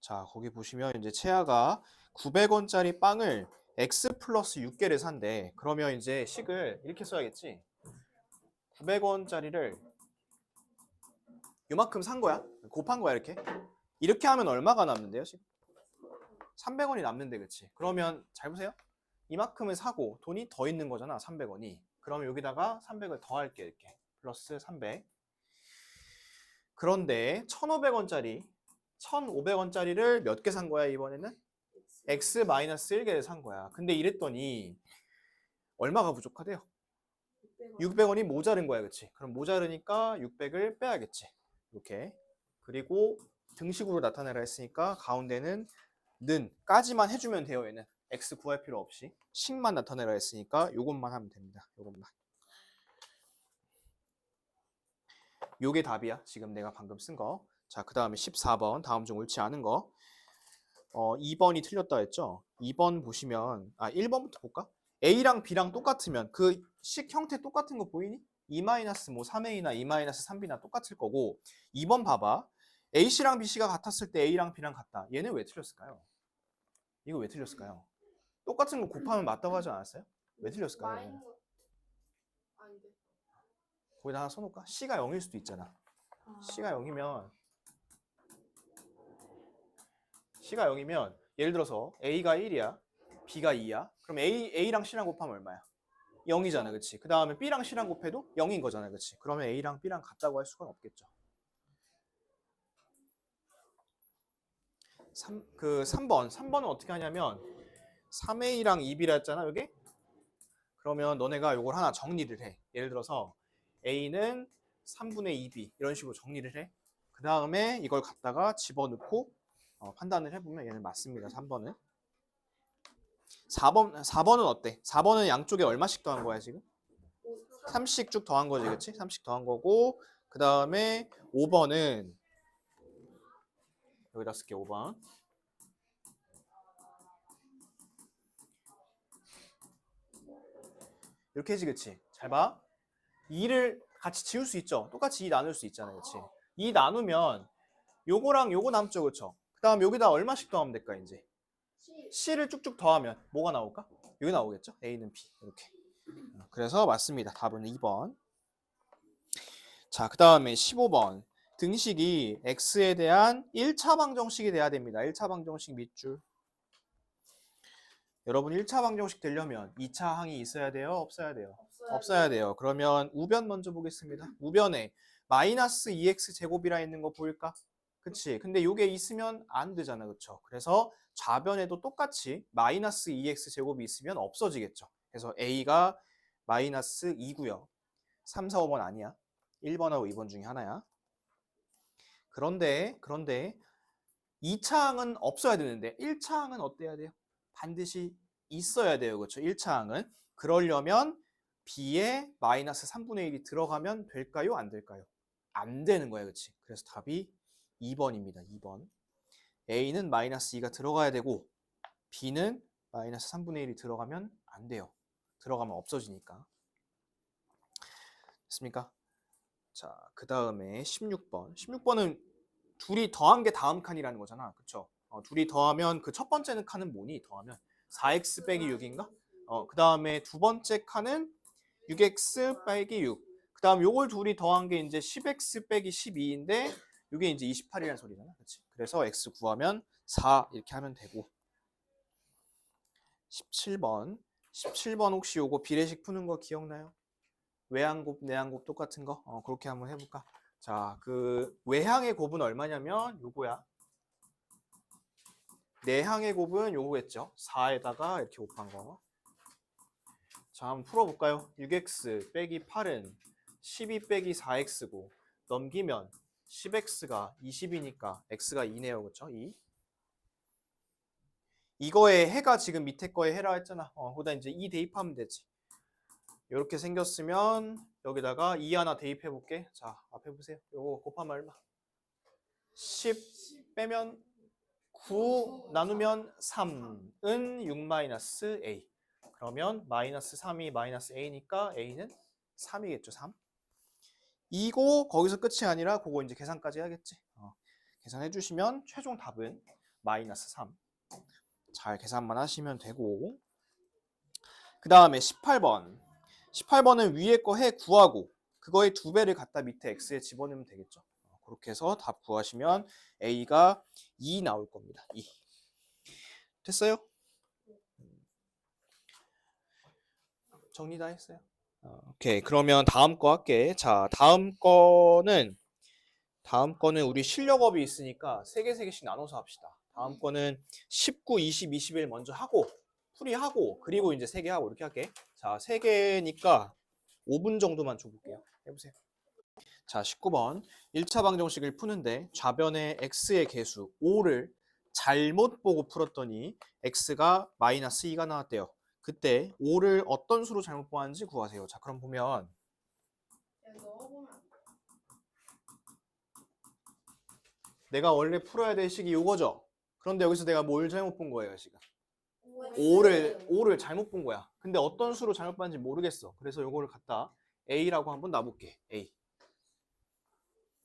자, 거기 보시면 이제 채아가 900원짜리 빵을 x 플러스 6개를 산대. 그러면 이제 식을 이렇게 써야겠지. 900원짜리를 요만큼 산 거야. 곱한 거야, 이렇게. 이렇게 하면 얼마가 남는데요, 지금? 300원이 남는데, 그치? 그러면 잘 보세요. 이만큼을 사고 돈이 더 있는 거잖아, 300원이. 그러면 여기다가 300을 더 할게, 이렇게. 플러스 300. 그런데 1,500원짜리, 1,500원짜리를 몇 개 산 거야, 이번에는? x-1개를 산 거야. 근데 이랬더니 얼마가 부족하대요? 600원 이 모자른 거야, 그치? 그럼 모자르니까 600을 빼야겠지. 이렇게. 그리고 등식으로 나타내라 했으니까 가운데는 는 까지만 해주면 돼요, 얘는. x 구할 필요 없이. 식만 나타내라 했으니까 요것만 하면 됩니다. 요것만. 요게 답이야. 지금 내가 방금 쓴 거. 자, 그 다음에 14번. 다음 중 옳지 않은 거. 어, 2번이 틀렸다 했죠? 2번 보시면, 아, 1번부터 볼까? A랑 B랑 똑같으면 그 식 형태 똑같은 거 보이니? 2 마이너스 뭐 3A나 2 마이너스 3B나 똑같을 거고 2번 봐봐. A씨랑 B씨가 같았을 때 A랑 B랑 같다. 얘는 왜 틀렸을까요? 이거 왜 틀렸을까요? 똑같은 거 곱하면 맞다고 하지 않았어요? 왜 틀렸을까요? 거기다 하나 써놓을까? C가 0일 수도 있잖아. 아. C가 0이면 C가 0이면 예를 들어서 A가 1이야, B가 2야. 그럼 A, A랑 C랑 곱하면 얼마야? 0이잖아, 그치? 그 다음에 B랑 C랑 곱해도 0인 거잖아, 그치? 그러면 A랑 B랑 같다고 할 수가 없겠죠. 3, 그 3번, 3번은 어떻게 하냐면 3A랑 2B라 했잖아, 여기? 그러면 너네가 이걸 하나 정리를 해. 예를 들어서 A는 3분의 2B 이런 식으로 정리를 해. 그 다음에 이걸 갖다가 집어넣고 어, 판단을 해보면 얘는 맞습니다. 3번은. 4번, 4번은 어때? 4번은 양쪽에 얼마씩 더한 거야, 지금? 3씩 쭉 더한 거지, 그치? 3씩 더한 거고, 그 다음에 5번은, 여기다 쓸게, 5번. 이렇게 해지, 그치? 잘 봐. 2를 같이 지울 수 있죠? 똑같이 2 나눌 수 있잖아요, 그치? 2 나누면 요거랑 요거 남죠, 그쵸? 그 다음 여기다 얼마씩 더하면 될까, 이제? C. C를 쭉쭉 더하면 뭐가 나올까? 여기 나오겠죠? A는 B 이렇게. 어, 그래서 맞습니다. 답은 2번. 자, 그 다음에 15번. 등식이 x에 대한 1차 방정식이 돼야 됩니다. 1차 방정식 밑줄. 여러분 1차 방정식 되려면 2차 항이 있어야 돼요? 없어야 돼요? 없어야, 없어야 돼요. 그러면 우변 먼저 보겠습니다. 우변에 마이너스 2x 제곱이라 있는 거 보일까? 그치? 근데 이게 있으면 안 되잖아. 그쵸? 그래서 좌변에도 똑같이 마이너스 2x 제곱이 있으면 없어지겠죠. 그래서 a가 마이너스 2고요. 3, 4, 5번 아니야. 1번하고 2번 중에 하나야. 그런데 그런데 2차 항은 없어야 되는데 1차 항은 어때야 돼요? 반드시 있어야 돼요. 그렇죠? 1차 항은. 그러려면 b에 마이너스 3분의 1이 들어가면 될까요? 안 될까요? 안 되는 거야. 그렇지? 그래서 답이 2번입니다. 2번. A는 마이너스 2가 들어가야 되고 B는 마이너스 3분의 1이 들어가면 안 돼요. 들어가면 없어지니까. 됐습니까? 자, 그 다음에 16번. 16번은 둘이 더한 게 다음 칸이라는 거잖아. 그쵸? 어, 둘이 더하면 그 첫 번째 칸은 뭐니? 더하면 4x 빼기 6인가? 어, 그 다음에 두 번째 칸은 6x 빼기 6. 그 다음 요걸 둘이 더한 게 이제 10x 빼기 12인데 이게 이제 28이라는 소리잖아. 그렇지? 그래서 x 구하면 4 이렇게 하면 되고 17번 17번 혹시 요거 비례식 푸는 거 기억나요? 외항곱, 내항곱 똑같은 거? 어, 그렇게 한번 해볼까? 자, 그 외항의 곱은 얼마냐면 요거야. 내항의 곱은 요거겠죠? 4에다가 이렇게 곱한 거. 자, 한번 풀어볼까요? 6x 빼기 8은 12 빼기 4x고 넘기면 10x가 20이니까 x가 2네요. 그렇죠? 2. 이거의 해가 지금 밑에 거에 해라 했잖아. 어, 거기다 이제 2 대입하면 되지. 이렇게 생겼으면 여기다가 2 하나 대입해 볼게. 자, 앞에 보세요. 요거 곱하면 얼마? 10 빼면 9 나누면 3은 6 마이너스 a. 그러면 마이너스 3이 마이너스 a니까 a는 3이겠죠. 3. 이거 거기서 끝이 아니라 그거 이제 계산까지 해야겠지. 어, 계산해 주시면 최종 답은 마이너스 3. 잘 계산만 하시면 되고. 그 다음에 18번. 18번은 위에 거 해 구하고 그거의 두 배를 갖다 밑에 x에 집어넣으면 되겠죠. 어, 그렇게 해서 답 구하시면 a가 2 나올 겁니다. 2. 됐어요? 정리 다 했어요? 어, 오케이. 그러면 다음 거 할게. 자, 다음 거는 다음 거는 우리 실력업이 있으니까 세 개 세 개씩 나눠서 합시다. 다음 거는 19, 20, 21 먼저 하고 풀이하고 그리고 이제 세 개 하고 이렇게 할게. 자, 세 개니까 5분 정도만 줘 볼게요. 해 보세요. 자, 19번 1차 방정식을 푸는데 좌변의 x의 개수 5를 잘못 보고 풀었더니 x가 마이너스 2가 나왔대요. 그때 5를 어떤 수로 잘못 보았는지 구하세요. 자, 그럼 보면 돼. 내가 원래 풀어야 될 식이 이거죠. 그런데 여기서 내가 뭘 잘못 본 거예요, 지금? 네. 5를 5를 잘못 본 거야. 근데 어떤 수로 잘못 봤는지 모르겠어. 그래서 요거를 갖다 A라고 한번 놔볼게. A.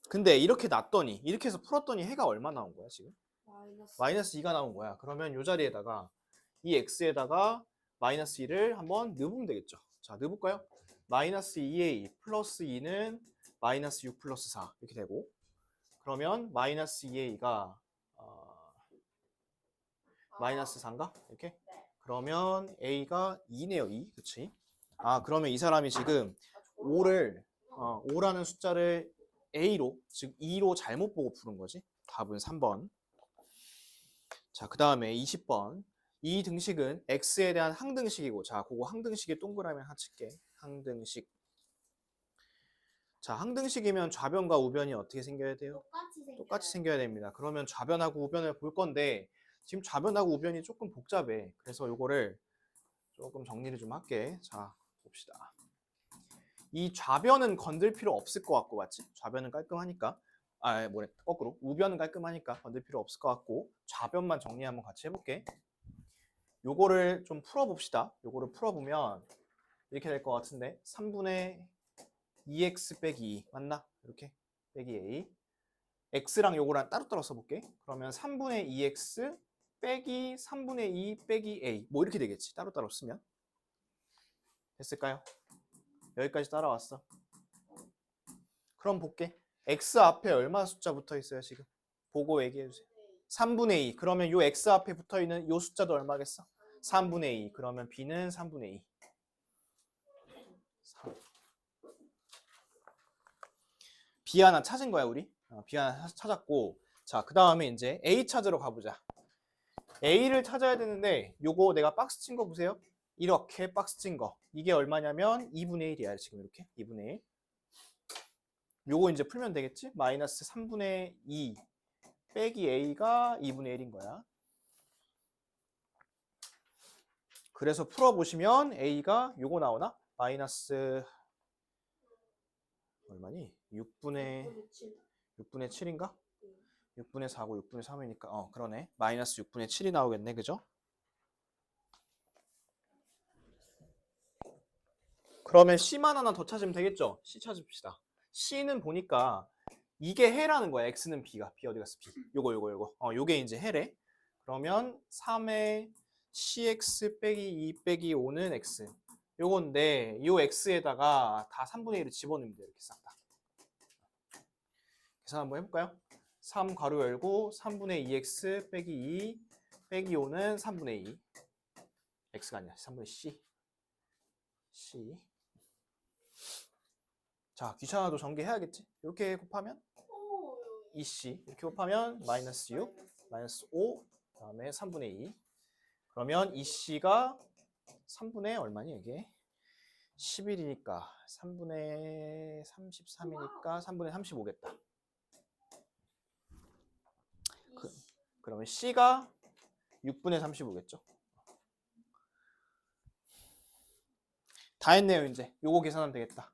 근데 이렇게 놨더니 이렇게 해서 풀었더니 해가 얼마 나온 거야, 지금? 마이너스. 마이너스 2가 나온 거야. 그러면 요 자리에다가 이 x에다가 마이너스 2를 한번 넣으면 되겠죠. 자, 넣어볼까요? 마이너스 2a 플러스 2는 마이너스 6 플러스 4 이렇게 되고 그러면 마이너스 2a가 어, 마이너스 4인가? 이렇게? 그러면 a가 2네요, 2. 그치? 아, 그러면 이 사람이 지금 5를 어, 5라는 숫자를 a로 즉 2로 잘못 보고 푸는 거지. 답은 3번. 자, 그 다음에 20번. 이 등식은 x에 대한 항등식이고, 자, 그거 항등식에 동그라미 하나 칠게. 항등식. 자, 항등식이면 좌변과 우변이 어떻게 생겨야 돼요? 똑같이 생겨. 똑같이 생겨야 됩니다. 그러면 좌변하고 우변을 볼 건데, 지금 좌변하고 우변이 조금 복잡해. 그래서 요거를 조금 정리를 좀 할게. 자, 봅시다. 이 좌변은 건들 필요 없을 것 같고, 맞지? 좌변은 깔끔하니까. 아, 뭐래, 거꾸로. 우변은 깔끔하니까 건들 필요 없을 것 같고, 좌변만 정리 한번 같이 해볼게. 요거를 좀 풀어봅시다. 요거를 풀어보면 이렇게 될 것 같은데, 3분의 2x 빼기 2. 맞나? 이렇게. 빼기 a. x랑 요거랑 따로따로 써볼게. 그러면 3분의 2x 빼기 3분의 2 빼기 a. 뭐 이렇게 되겠지. 따로따로 쓰면. 됐을까요? 여기까지 따라왔어. 그럼 볼게. x 앞에 얼마 숫자 붙어 있어요, 지금? 보고 얘기해 주세요. 3분의 2. 그러면 요 x 앞에 붙어 있는 요 숫자도 얼마겠어? 3분의 2. 그러면 b는 3분의 2. 3. b 하나 찾은 거야, 우리? 어, b 하나 찾았고. 자, 그 다음에 이제 a 찾으러 가보자. a를 찾아야 되는데 요거 내가 박스 친 거 보세요. 이렇게 박스 친 거. 이게 얼마냐면 2분의 1이야. 지금 이렇게. 2분의 1. 요거 이제 풀면 되겠지? 마이너스 3분의 2 빼기 a가 2분의 1인 거야. 그래서 풀어보시면 a가 요거 나오나? 마이너스 얼마니? 6분의 6분의 7인가? 6분의 4고 6분의 3이니까 어 그러네. 마이너스 6분의 7이 나오겠네. 그죠? 그러면 C만 하나 더 찾으면 되겠죠? C 찾읍시다. C는 보니까 이게 해라는 거야. X는 B가. B 어디 갔어? B. 요거 요거 요거. 어 요게 이제 해래. 그러면 3의 CX 빼기 2 빼기 5는 X. 요건데 요 X에다가 다 3분의 1을 집어넣으면 돼요. 이렇게 싹 다. 계산 한번 해볼까요? 3 가로 열고 3분의 2x 빼기 2 빼기 5는 3분의 2 x가 아니라 3분의 c c 자 귀찮아도 전개해야겠지 이렇게 곱하면 2c 이렇게 곱하면 마이너스 6 마이너스 5 다음에 3분의 2 그러면 2c가 3분의 얼마니 이게 11이니까 3분의 33이니까 3분의 35겠다 그, 그러면 C가 6분의 35겠죠? 다 했네요, 이제. 요거 계산하면 되겠다.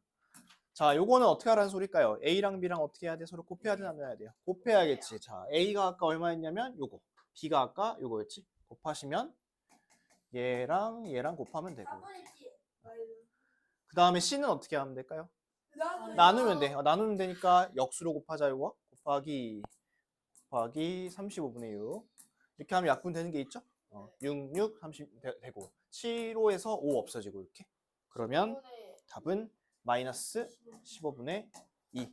자, 요거는 어떻게 하라는 소릴까요? A랑 B랑 어떻게 해야 돼? 서로 곱해야 돼, 나눠야 돼요? 곱해야겠지. 자, A가 아까 얼마였냐면 요거. B가 아까 요거였지. 곱하시면 얘랑 얘랑 곱하면 되고. 그 다음에 C는 어떻게 하면 될까요? 나누면 돼. 어, 나누면 되니까 역수로 곱하자, 요거. 곱하기 곱하기 35분의 6. 이렇게 하면 약분 되는 게 있죠? 어, 6, 6, 30 되, 되고 7호에서 5 없어지고 이렇게. 그러면 답은 마이너스 15분의 2.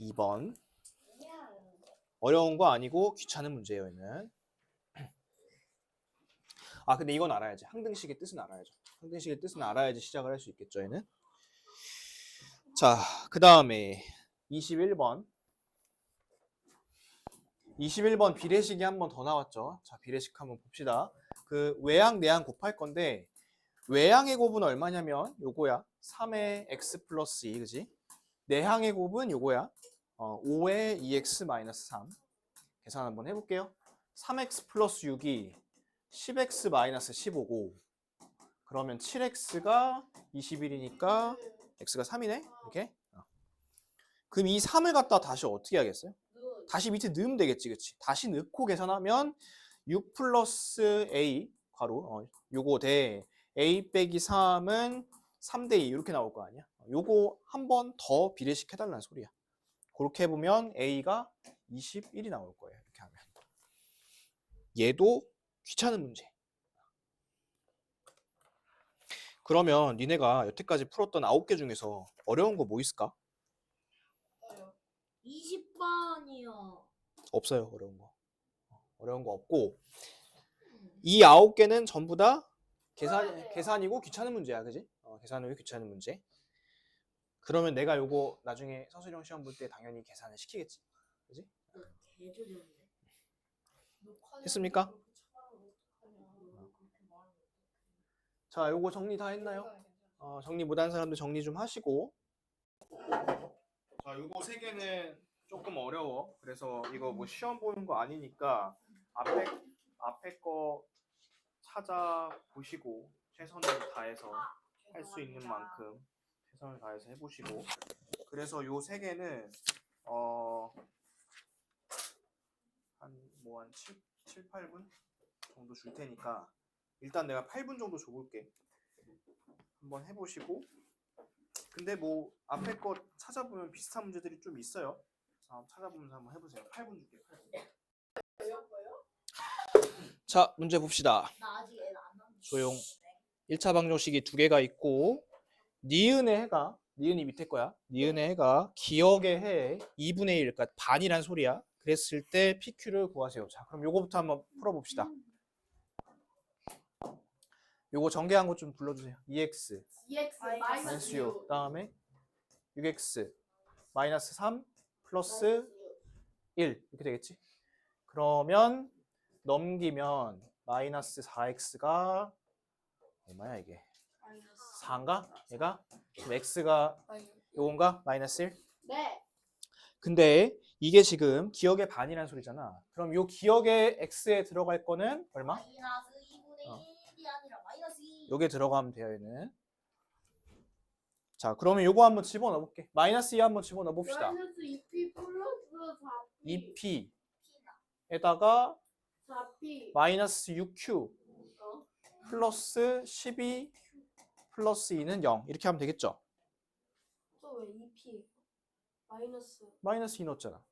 2번. 어려운 거 아니고 귀찮은 문제예요, 얘는. 아, 근데 이건 알아야지. 항등식의 뜻은 알아야죠. 항등식의 뜻은 알아야지 시작을 할 수 있겠죠, 얘는. 자, 그 다음에 21번. 21번 비례식이 한 번 더 나왔죠. 자, 비례식 한번 봅시다. 그 외항, 내항 곱할 건데 외항의 곱은 얼마냐면 요거야. 3의 x 플러스 2, 그지? 내항의 곱은 요거야. 어, 5의 2x 마이너스 3. 계산 한번 해볼게요. 3x 플러스 6이 10x 마이너스 15고 그러면 7x가 21이니까 x가 3이네? 이렇게. 어. 그럼 이 3을 갖다 다시 어떻게 하겠어요? 눈. 다시 밑에 넣으면 되겠지, 그치? 다시 넣고 계산하면 6 플러스 a 괄호 어, 요거 대 a 빼기 3은 3 대 2 이렇게 나올 거 아니야? 요거 한 번 더 비례식 해달라는 소리야. 그렇게 해보면 a가 21이 나올 거예요. 이렇게 하면. 얘도 귀찮은 문제. 그러면 니네가 여태까지 풀었던 9개 중에서 어려운 거 뭐 있을까? 어요. 20번이요. 없어요 어려운 거 어, 어려운 거 없고 이 아홉 개는 전부 다 계산. 계산이고 귀찮은 문제야 그지 어, 계산이고 귀찮은 문제 그러면 내가 요거 나중에 서술형 시험 볼 때 당연히 계산을 시키겠지 개조졌네. 녹화는 했습니까? 그렇게 차라리 어떡하냐. 그렇게 말하면 자 요거 정리 다 했나요? 어떡해. 어, 정리 못한 사람들 정리 좀 하시고. 자 요거 세 개는 조금 어려워. 그래서 이거 뭐 시험 보는 거 아니니까 앞에 앞에 거 찾아 보시고 최선을 다해서 할 수 있는 만큼 최선을 다해서 해보시고. 그래서 요 세 개는 어, 어한뭐 한 7, 7, 8분 정도 줄 테니까 일단 내가 8분 정도 줘볼게 한번 해보시고 근데 뭐 앞에 거 찾아보면 비슷한 문제들이 좀 있어요 한번 찾아보면서 한번 해보세요 8분 줄게 8분 어려운 거요? 자 문제 봅시다 나 아직 애안 나왔는데. 조용. 1차 방정식이 두 개가 있고 니은의 해가 니은이 밑에 거야. 니은의 해가 기억의 해 2분의 1, 그러니까 반이란 소리야. 그랬을 때 PQ를 구하세요. 자, 그럼 요거부터 한번 풀어봅시다. 요거 전개한 거좀 불러주세요. EX EX 마이너스 마이너스 마이너스 6, 6. 그다음에 6X 마이너스 3 플러스 1 이렇게 되겠지? 그러면 넘기면 마이너스 4x가 얼마야 이게? 4인가? 얘가? 그럼 x가 요건가? 마이너스 1? 네. 근데 이게 지금 기억의 반이라는 소리잖아. 그럼 요 기억의 x에 들어갈 거는 얼마? 마이너스 2분의 어. 1이 아니라 마이너스 2. 요게 들어가면 돼요, 얘는. 자, 그러면 요거 한번 집어넣어 볼게. 마이너스 2 한번 집어넣어 봅시다. 마이너스 2p 플러스 4p. 2p에다가 4p. 마이너스 6q 어? 플러스 12 플러스 2는 0 이렇게 하면 되겠죠? 또 왜 2p? 마이너스. 마이너스 2 넣었잖아.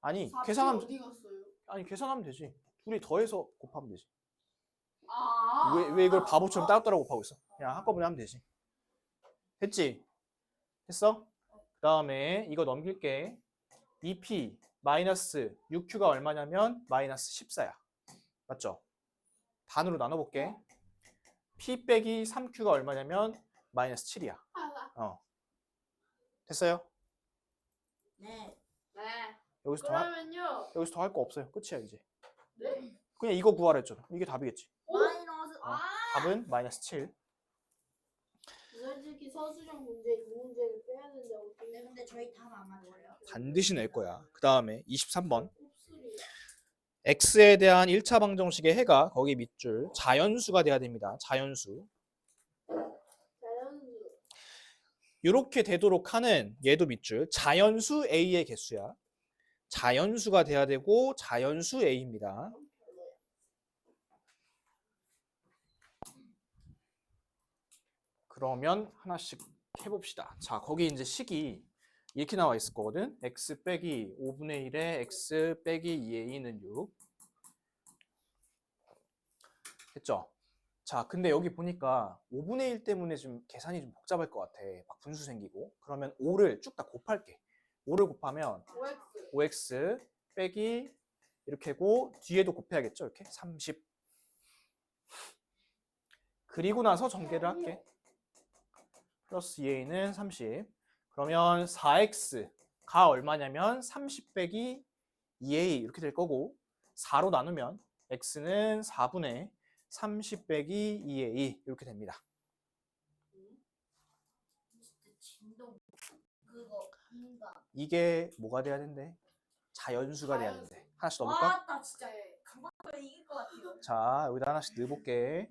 아니 4p 계산하면? 아니 계산하면 되지. 둘이 더해서 곱하면 되지. 아. 왜, 왜 이걸 바보처럼 따로따로 곱하고 있어? 그냥 한꺼번에 하면 되지. 됐지? 됐어? 그 다음에 이거 넘길게. 2p 마이너스 6q가 얼마냐면 마이너스 14야. 맞죠? 반으로 나눠볼게. p 빼기 3q가 얼마냐면 마이너스 7이야. 아, 어. 됐어요? 네. 네. 여기서 더 할, 그러면요. 여기서 더 할 거 없어요. 끝이야 이제. 네. 그냥 이거 구하라 했잖아. 이게 답이겠지. 아. 답은 마이너스 7. 솔직히 서술형 문제 이 문제를 빼야 되는데 어떻게 네, 근데 저희 답안 맞아요. 반드시 낼 거야. 그 다음에 23번. 곱슬이야. x에 대한 1차 방정식의 해가 거기 밑줄 자연수가 돼야 됩니다. 자연수. 자연수. 이렇게 되도록 하는 얘도 밑줄 자연수 a의 개수야. 자연수가 돼야 되고 자연수 a입니다. 그러면 하나씩 해봅시다. 자, 거기 이제 식이 이렇게 나와 있을 거거든. x 빼기 5분의 1에 x 빼기 2a는 6. 됐죠? 자, 근데 여기 보니까 5분의 1 때문에 좀 계산이 좀 복잡할 것 같아. 막 분수 생기고. 그러면 5를 쭉 다 곱할게. 5를 곱하면 OX 5x 빼기 이렇게 하고 뒤에도 곱해야겠죠? 이렇게 30. 그리고 나서 전개를 할게. 플러스 2a는 30. 그러면 4x가 얼마냐면 30 빼기 2a 이렇게 될 거고 4로 나누면 x는 4분의 30 빼기 2a 이렇게 됩니다. 이게 뭐가 돼야 된대? 자연수가 돼야. 된대. 하나씩 넣어볼까? 와, 나 진짜 네. 강박을 이길 것 같아요. 자, 여기다 하나씩 넣어볼게.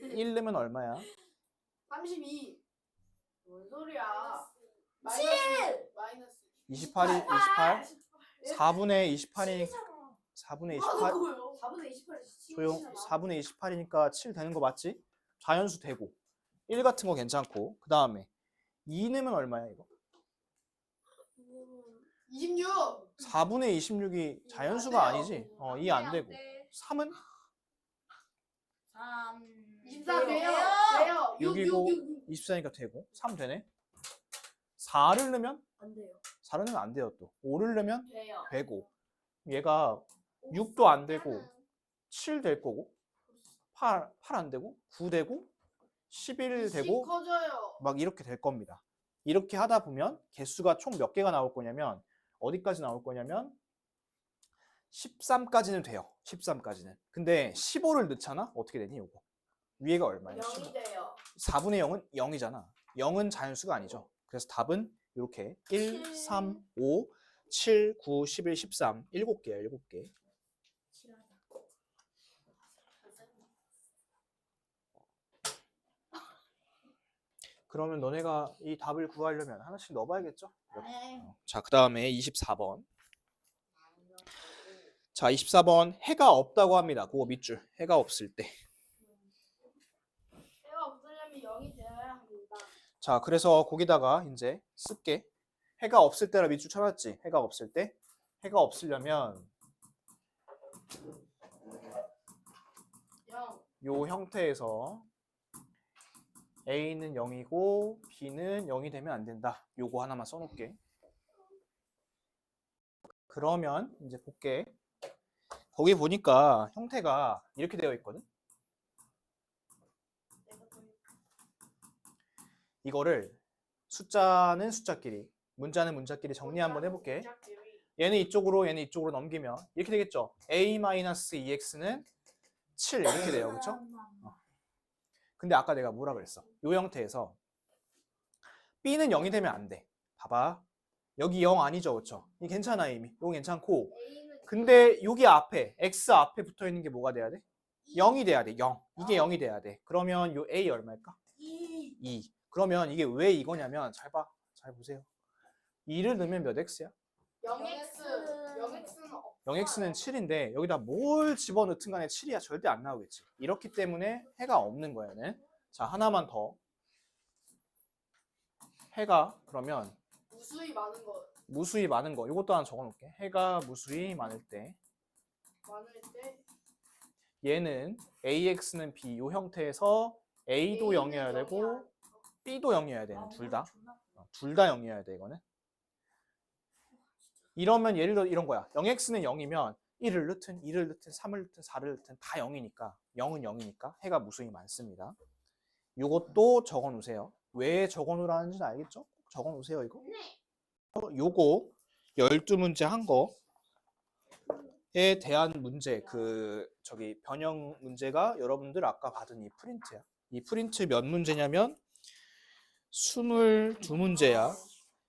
1 넣으면 얼마야? 32 뭔 소리야? 칠! 마이너스 28이 28? 4분의 28이니까 4분의 28 28 4분의 28이 조용. 4분의 28이니까 7 되는 거 맞지? 자연수 되고. 1 같은 거 괜찮고. 그 다음에 2 넣으면 얼마야 이거? 26 4분의 26이 자연수가 아니지? 어, 2 안 되고. 3은? 3 24 돼요? 돼요. 6 육이고 6 6 24니까 되고? 3 되네? 4를 넣으면? 안 돼요. 4를 넣으면 안 돼요 또. 5를 넣으면? 돼요. 되고. 얘가 6도 안 되고 7 될 거고 8, 8 안 되고 9 되고 11 되고 커져요. 막 이렇게 될 겁니다. 이렇게 하다 보면 개수가 총 몇 개가 나올 거냐면 어디까지 나올 거냐면 13까지는 돼요. 13까지는. 근데 15를 넣잖아? 어떻게 되니 이거? 위에가 얼마야? 0이 돼요 4분의 0은 0이잖아. 0은 자연수가 아니죠. 그래서 답은 이렇게 1, 3, 5, 7, 9, 11, 13 7개야, 7개. 그러면 너네가 이 답을 구하려면 하나씩 넣어봐야겠죠? 네. 자, 그 다음에 24번. 자, 24번 해가 없다고 합니다. 그거 밑줄. 해가 없을 때. 해가 없으려면 0이 되어야 합니다 자, 그래서 거기다가 이제 쓸게. 해가 없을 때라 밑줄 쳐놨지. 해가 없을 때. 해가 없으려면 0요 형태에서 A는 0이고 B는 0이 되면 안 된다. 요거 하나만 써놓을게. 그러면 이제 볼게. 거기 보니까 형태가 이렇게 되어 있거든. 이거를 숫자는 숫자끼리, 문자는 문자끼리 정리 한번 해볼게. 얘는 이쪽으로 얘는 이쪽으로 넘기면 이렇게 되겠죠. A-2x는 7 이렇게 돼요. 그렇죠? 근데 아까 내가 뭐라 그랬어? 이 형태에서 B는 0이 되면 안 돼. 봐봐. 여기 0 아니죠, 그렇죠? 이 괜찮아 이미. 이거 괜찮고. 근데 여기 앞에 x 앞에 붙어 있는 게 뭐가 돼야 돼? 0이 돼야 돼. 0. 이게 0이 돼야 돼. 그러면 요 A 얼마일까? 2 2. 그러면 이게 왜 이거냐면 잘 봐. 잘 보세요. 2를 넣으면 몇 x야? 0x 0x는 없 0x는 7인데 여기다 뭘 집어넣든 간에 7이야 절대 안 나오겠지. 이렇기 때문에 해가 없는 거야, 얘는. 자, 하나만 더. 해가 그러면 무수히 많은 거 무수히 많은 거. 이것도 하나 적어 놓을게. 해가 무수히 많을 때 많을 때 얘는 AX는 B 이 형태에서 A도 A는 0이어야 되고. B도 0이어야 아, 되는 둘 다. 둘 다 0이어야 돼, 이거는. 이러면 예를 들어 이런 거야. 0x는 0이면 1을 넣든 2를 넣든 3을 넣든 4를 넣든 다 0이니까 0은 0이니까 해가 무수히 많습니다. 요것도 적어 놓으세요. 왜 적어 놓으라는지는 알겠죠? 꼭 적어 놓으세요, 이거. 어, 요거 12문제 한 거에 대한 문제 그 저기 변형 문제가 여러분들 아까 받은 이 프린트야. 이 프린트 몇 문제냐면 22문제야.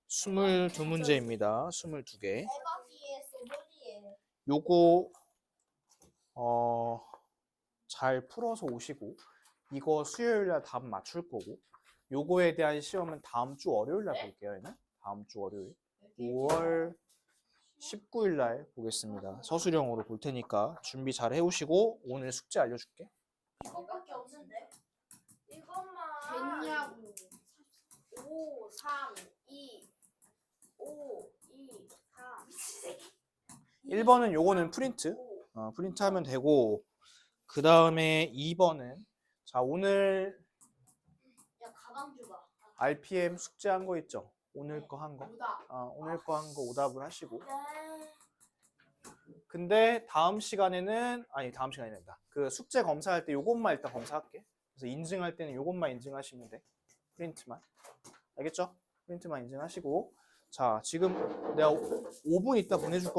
22문제입니다. 22개. 대박이에 소머리에 요거 어, 잘 풀어서 오시고 이거 수요일 날 답 맞출 거고 요거에 대한 시험은 다음 주 월요일 날 볼게요. 얘는 다음 주 월요일 5월 19일 날 보겠습니다. 서술형으로 볼 테니까 준비 잘 해오시고 오늘 숙제 알려줄게. 이거밖에 없는데 이것만 됐냐고 5 3 2 5 2 4 1번은 요거는 프린트 5 어, 프린트 하면 되고 그 다음에 2번은 자 오늘 야 가방 줘봐. RPM 숙제한 거 있죠? 오늘 거 한 거. 아, 오늘 거 한 거 오답을 하시고. 네. 근데 다음 시간에는 아니 다음 시간이 된다. 그 숙제 검사할 때 요것만 일단 검사할게. 그래서 인증할 때는 요것만 인증하시면 돼. 프린트만. 알겠죠? 프린트만 인증하시고. 자, 지금 내가 5분 있다 보내줄 거.